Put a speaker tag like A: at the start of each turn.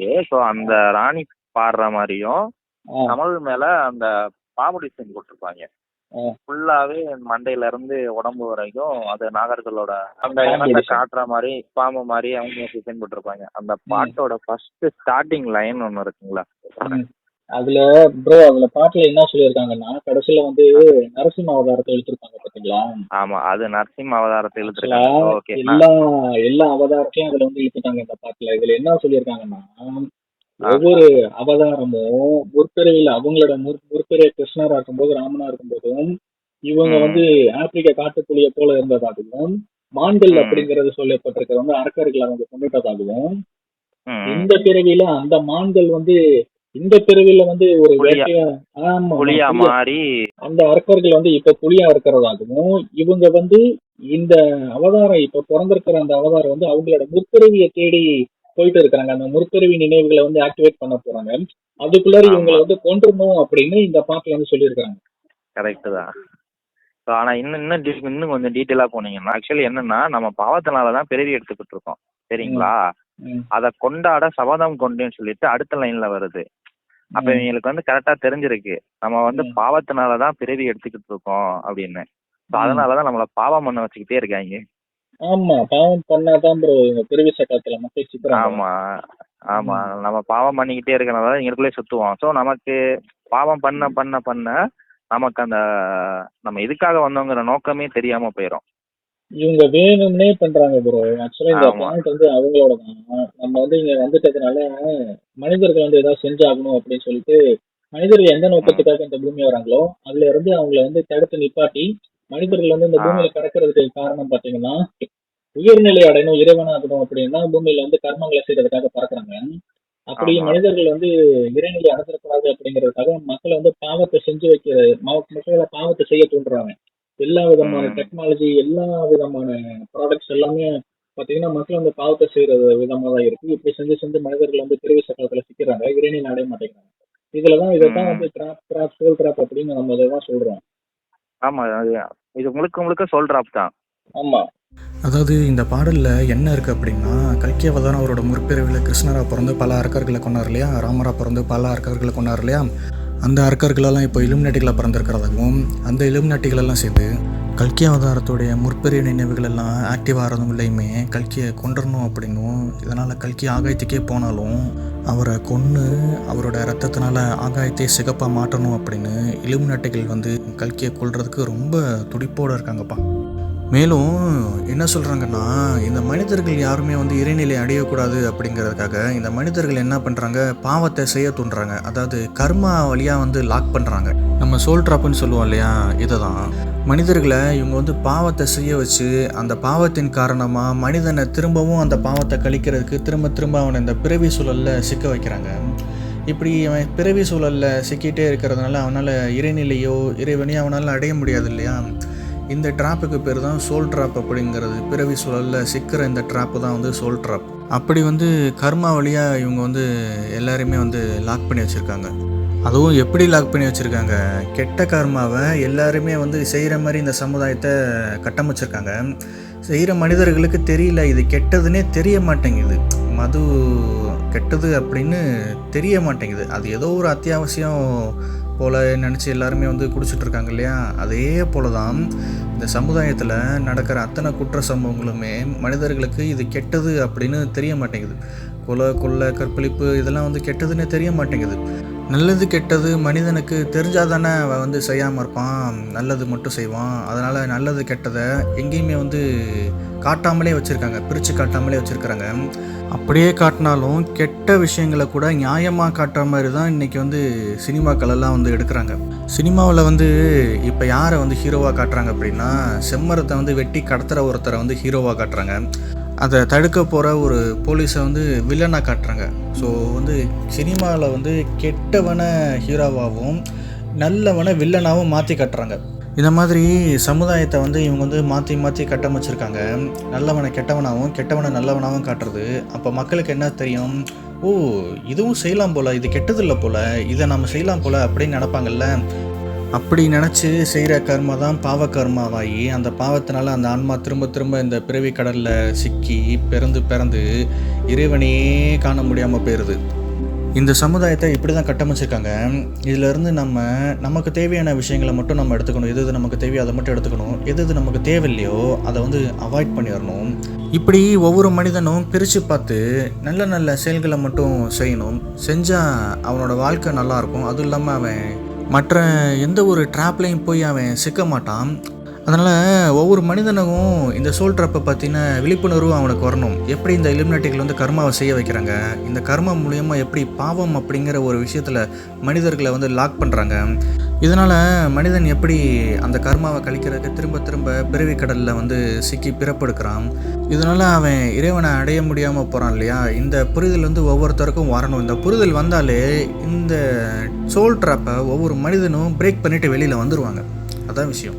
A: இருக்கு ஸோ அந்த ராணி பாடுற மாதிரியும் கமல் மேல அந்த பாம்பு டிசைன் போட்டிருப்பாங்க. ஃபுல்லாவே மண்டையில இருந்து உடம்பு வரைக்கும் அது நாகர்களோட அந்த. காட்டுற மாதிரி பாம்பு மாதிரி அவங்க டிசைன் போட்டிருப்பாங்க அந்த பாட்டோட ஃபர்ஸ்ட் ஸ்டார்டிங் லைன் ஒன்று இருக்குங்களா.
B: அதுல ப்ரோ அதுல பாட்டுல என்ன சொல்லியிருக்காங்கன்னா கடைசியில வந்து நரசிம்ம அவதாரத்தை எடுத்திருப்பாங்க பாத்தீங்களா?
A: ஆமா அது நரசிம்ம அவதாரத்தை ஓகே
B: எல்லா எல்லா அவதாரத்தையும் அதுல வந்து இழுத்துட்டாங்க இந்த பாட்டுல. இதுல என்ன சொல்லியிருக்காங்கன்னா ஒவ்வொரு அவதாரமும் முற்பிறவில அவங்களோட முற் முற்பிறவி கிருஷ்ணரா இருக்கும்போது ராமனா இருக்கும்போதும் இவங்க. வந்து ஆப்பிரிக்க காட்டுப்புலிய போல இருந்ததாகவும் மான்கள். அப்படிங்கறது சொல்லப்பட்டிருக்கிறது வந்து அரக்கர்களை அவங்க கொண்டுட்டதாகவும் இந்த பிறவியில அந்த மான்கள் வந்து இந்த பிறவியில வந்து ஒரு
A: புலியா- மாறி.
B: அந்த அரக்கர்கள் வந்து இப்ப புலியா இருக்கிறதாகவும் இவங்க வந்து இந்த அவதாரம் இப்ப பிறந்திருக்கிற அந்த அவதாரம் வந்து அவங்களோட முற்பிறவியை தேடி போயிட்டு இருக்காங்க அந்த முற்பிறவி நினைவுகளை வந்து ஆக்டிவேட் பண்ண போறாங்க. அதுக்குள்ளார. இவங்களை வந்து கொண்டுறணும் அப்படின்னு இந்த பாட்டுல வந்து சொல்லியிருக்காங்க
A: கரெக்ட் தான். ஸோ ஆனால் இன்னும் இன்னும் இன்னும் கொஞ்சம் டீட்டெயிலாக போனீங்கன்னா ஆக்சுவலி என்னன்னா நம்ம பாவத்தினால தான் பிறவி எடுத்துக்கிட்டு இருக்கோம். சரிங்களா. அதை கொண்டாட சபதம் கொண்டேன்னு சொல்லிட்டு அடுத்த லைன்ல வருது. அப்ப. இவங்களுக்கு வந்து கரெக்டா தெரிஞ்சிருக்கு. நம்ம வந்து
B: ம்.
A: பாவத்தினால தான் பிறவி எடுத்துக்கிட்டு இருக்கோம் அப்படின்னு. ஸோ அதனால தான் நம்மள பாவம் பண்ண வச்சுக்கிட்டே இருக்காங்க.
B: ஆமா பாவம் பண்ணாதான் ப்ரோ இவங்க பிறவி சட்டத்துல மக்கள்
A: ஆமா ஆமா. நம்ம பாவம் பண்ணிக்கிட்டே இருக்கனால எங்களுக்குள்ளே சுத்துவோம். ஸோ நமக்கு பாவம் பண்ண பண்ண பண்ண நமக்கு அந்த நம்ம இதுக்காக வந்தோங்கிற நோக்கமே தெரியாம போயிடும்
B: இவங்க வேணும்னே பண்றாங்க ப்ரோ ஆக்சுவலா இந்த
A: ஆமா.
B: பாயிண்ட் வந்து அவங்களோட தான் நம்ம வந்து இங்க வந்துட்டதுனால மனிதர்கள் வந்து ஏதாவது செஞ்சாகணும் அப்படின்னு சொல்லிட்டு மனிதர்கள் எந்த நோக்கத்துக்காக இந்த பூமி வராங்களோ அதுல இருந்து அவங்கள வந்து தடுத்து நிப்பாட்டி மனிதர்கள் வந்து இந்த
A: ஆ.
B: பூமியில பிறக்கிறதுக்கு காரணம் பாத்தீங்கன்னா உயர்நிலை அடையணும் இறைவனாகணும் அப்படின்னா பூமியில வந்து கர்மங்களை செய்யறதுக்காக பறக்குறாங்க அப்படி
A: ஆமா.
B: மனிதர்கள் வந்து இறைநிலை அடைஞ்சிடக்கூடாது அப்படிங்கறதுக்காக மக்களை வந்து பாவத்தை செஞ்சு வைக்கிற மக்களை பாவத்தை செய்ய தூண்டுறாங்க எல்லா விதமான. டெக்னாலஜி எல்லா விதமான ப்ராடக்ட்ஸ் எல்லாமே பாத்தீங்கன்னா மக்கள் வந்து பாவத்தை செய்யற விதமா தான் இருக்கு. இப்படி செஞ்சு செஞ்சு மனிதர்கள் வந்து பிறவி சக்கரத்துல சிக்கிறாங்க. இறைநிலை அடைய மாட்டேங்கிறாங்க. இதுலதான் இதைத்தான். வந்து ட்ராப் ட்ராப் சோல் ட்ராப் அப்படின்னு நம்ம இதை தான் சொல்றோம்.
A: ஆமா அது இது முழுக்க முழுக்க சொல் டிராப் தான்.
B: ஆமா.
C: அதாவது இந்த பாடலில் என்ன இருக்குது அப்படின்னா கல்கி அவதாரம் அவரோட முற்பிறவியில் கிருஷ்ணராக பிறந்து பல அரக்கர்களை கொண்டார் இல்லையா? ராமராக பிறந்து பல அரக்கர்களை கொண்டார் இல்லையா? அந்த அரக்கர்களெல்லாம் இப்போ இலுமினாட்டிகளாக பிறந்திருக்கிறதாகவும் அந்த இலுமினாட்டிகளெல்லாம் சேர்ந்து கல்கி அவதாரத்துடைய முற்பெரிய நினைவுகள் எல்லாம் ஆக்டிவாக ஆகிறதும் இல்லையுமே கல்கியை கொண்டுடணும் அப்படின்னும் இதனால் கல்கி ஆகாயத்துக்கே போனாலும் அவரை கொன்று அவரோட ரத்தத்தினால ஆகாயத்தை சிகப்பாக மாற்றணும் அப்படின்னு இலுமினாட்டிகள் வந்து கல்கியை கொள்றதுக்கு ரொம்ப துடிப்போடு இருக்காங்கப்பா. மேலும் என்ன சொல்கிறாங்கன்னா இந்த மனிதர்கள் யாருமே வந்து இறைநிலை அடையக்கூடாது அப்படிங்கிறதுக்காக இந்த மனிதர்கள் என்ன பண்ணுறாங்க பாவத்தை செய்ய தூண்டுறாங்க. அதாவது கர்மா வழியாக வந்து லாக் பண்ணுறாங்க நம்ம சோல் ட்ராப்புன்னு சொல்லுவோம் இல்லையா? இதை தான் மனிதர்களை இவங்க வந்து பாவத்தை செய்ய வச்சு அந்த பாவத்தின் காரணமாக மனிதனை திரும்பவும் அந்த பாவத்தை கழிக்கிறதுக்கு திரும்ப திரும்ப அவனை இந்த பிறவி சூழலில் சிக்க வைக்கிறாங்க. இப்படி அவன் பிறவி சூழலில் சிக்கிட்டே இருக்கிறதுனால அவனால் இறைநிலையோ இறைவனையோ அவனால் அடைய முடியாது இல்லையா? இந்த ட்ராப்புக்கு பேர் தான் சோல் ட்ராப் அப்படிங்கிறது. பிறவி சூழலில் சிக்கிற இந்த ட்ராப்பு தான் வந்து சோல் ட்ராப் அப்படி வந்து கர்மா வழியாக இவங்க வந்து எல்லாருமே வந்து லாக் பண்ணி வச்சுருக்காங்க. அதுவும் எப்படி லாக் பண்ணி வச்சுருக்காங்க? கெட்ட கர்மாவை எல்லாருமே வந்து செய்கிற மாதிரி இந்த சமுதாயத்தை கட்டமைச்சிருக்காங்க. செய்கிற மனிதர்களுக்கு தெரியல இது கெட்டதுன்னே தெரிய மாட்டேங்குது. மது கெட்டது அப்படின்னு தெரிய மாட்டேங்குது. அது ஏதோ ஒரு அத்தியாவசியம் போல் நினச்சி எல்லாருமே வந்து குடிச்சிட்டு இருக்காங்க இல்லையா? அதே போல தான் இந்த சமுதாயத்தில் நடக்கிற அத்தனை குற்ற சம்பவங்களுமே மனிதர்களுக்கு இது கெட்டது அப்படின்னு தெரிய மாட்டேங்குது. கொலை கொள்ளை கற்பழிப்பு இதெல்லாம் வந்து கெட்டதுன்னே தெரிய மாட்டேங்குது. நல்லது கெட்டது மனிதனுக்கு தெரிஞ்சாதானே அவன் வந்து செய்யாமல் இருப்பான். நல்லது மட்டும் செய்வான். அதனால் நல்லது கெட்டதை எங்கேயுமே வந்து காட்டாமலே வச்சுருக்காங்க. பிரித்து காட்டாமலே வச்சுருக்காங்க அப்படியே காட்டினாலும் கெட்ட விஷயங்களை கூட நியாயமாக காட்டுற மாதிரி தான் இன்றைக்கி வந்து சினிமாக்களெல்லாம் வந்து எடுக்கிறாங்க. சினிமாவில் வந்து இப்போ யாரை வந்து ஹீரோவாக காட்டுறாங்க அப்படின்னா செம்மரத்தை வந்து வெட்டி கடத்துகிற ஒருத்தரை வந்து ஹீரோவாக காட்டுறாங்க. அதை தடுக்க போகிற ஒரு போலீஸை வந்து வில்லனாக காட்டுறாங்க. ஸோ வந்து சினிமாவில் வந்து கெட்டவனை ஹீரோவாகவும் நல்லவனை வில்லனாகவும் மாற்றி காட்டுறாங்க. இந்த மாதிரி சமுதாயத்தை வந்து இவங்க வந்து மாற்றி மாற்றி கட்டமைச்சிருக்காங்க. நல்லவனை கெட்டவனாகவும் கெட்டவனை நல்லவனாகவும் காட்டுறது. அப்போ மக்களுக்கு என்ன தெரியும்? ஓ இதுவும் செய்யலாம் போல் இது கெட்டதில்லை போல் இதை நம்ம செய்யலாம் போல் அப்படின்னு நினப்பாங்கல்ல? அப்படி நினச்சி செய்கிற கர்மா தான் பாவ கர்மாவாகி அந்த பாவத்தினால அந்த ஆன்மா திரும்ப திரும்ப இந்த பிறவி கடலில் சிக்கி பிறந்து பிறந்து இறைவனையே காண முடியாமல் போயிடுது இந்த சமுதாயத்தை இப்படி தான் கட்டமைச்சிருக்காங்க. இதிலிருந்து நம்ம நமக்கு தேவையான விஷயங்களை மட்டும் நம்ம எடுத்துக்கணும். எது எது நமக்கு தேவையோ அதை மட்டும் எடுத்துக்கணும். எது எது நமக்கு தேவையில்லையோ அதை வந்து அவாய்ட் பண்ணிடணும் இப்படி ஒவ்வொரு மனிதனும் பிரித்து பார்த்து நல்ல நல்ல செயல்களை மட்டும் செய்யணும். செஞ்சால் அவனோட வாழ்க்கை நல்லாயிருக்கும் அதுவும் இல்லாமல் அவன் மற்ற எந்த ஒரு ட்ராப்லையும் போய் அவன் சிக்க மாட்டான். அதனால் ஒவ்வொரு மனிதனுக்கும் இந்த சோல் ட்ராப்பை பற்றின விழிப்புணர்வு அவனுக்கு வரணும். எப்படி இந்த எலிமினேட்டிகள் வந்து கர்மாவை செய்ய வைக்கிறாங்க? இந்த கர்மா மூலயமா எப்படி பாவம் அப்படிங்கிற ஒரு விஷயத்தில் மனிதர்களை வந்து லாக் பண்ணுறாங்க இதனால் மனிதன் எப்படி அந்த கர்மாவை கழிக்கிறதுக்கு திரும்ப திரும்ப பிறவி கடலில் வந்து சிக்கி பிறப்பெடுக்கிறான்? இதனால் அவன் இறைவனை அடைய முடியாமல் போகிறான் இல்லையா? இந்த புரிதல் வந்து ஒவ்வொருத்தருக்கும் வரணும். இந்த புரிதல் வந்தாலே இந்த சோல் ட்ராப்பை ஒவ்வொரு மனிதனும் பிரேக் பண்ணிவிட்டு வெளியில் வந்துடுவாங்க அதான் விஷயம்.